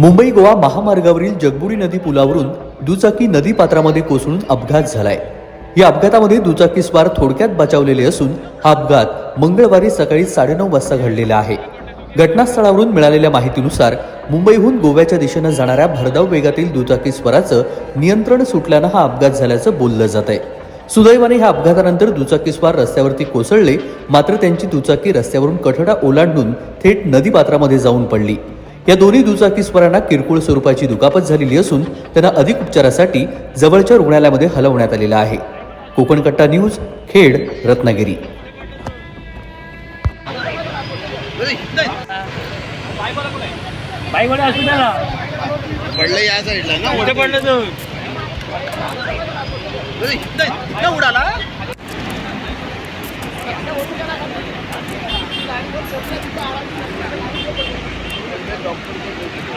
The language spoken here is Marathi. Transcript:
मुंबई गोवा महामार्गावरील जगबुडी नदी पुलावरून दुचाकी नदी पात्रामध्ये कोसळून अपघात झालाय. या अपघातामध्ये दुचाकी स्वार थोडक्यात बचावलेले असून हा अपघात मंगळवारी सकाळी साडेनऊ वाजता घडलेला आहे. घटनास्थळावरून मिळालेल्या माहितीनुसार मुंबईहून गोव्याच्या दिशेनं जाणाऱ्या भरधाव वेगातील दुचाकी स्वाराचं नियंत्रण सुटल्यानं हा अपघात झाल्याचं बोललं जात आहे सुदैवाने ह्या अपघातानंतर दुचाकीस्वार रस्त्यावरती कोसळले मात्र त्यांची दुचाकी रस्त्यावरून कठडा ओलांडून थेट नदीपात्रामध्ये जाऊन पडली. या दोन्ही दुचाकीस्वारांना किरकोळ स्वरूपाची दुखापत झालेली असून त्यांना अधिक उपचारासाठी जवळच्या रुग्णालयामध्ये हलवण्यात आलेलं आहे. कोकण कट्टा न्यूज खेड रत्नागिरी. पडलं या साईडला ना पडलं तू? अरे, ডক্টরকে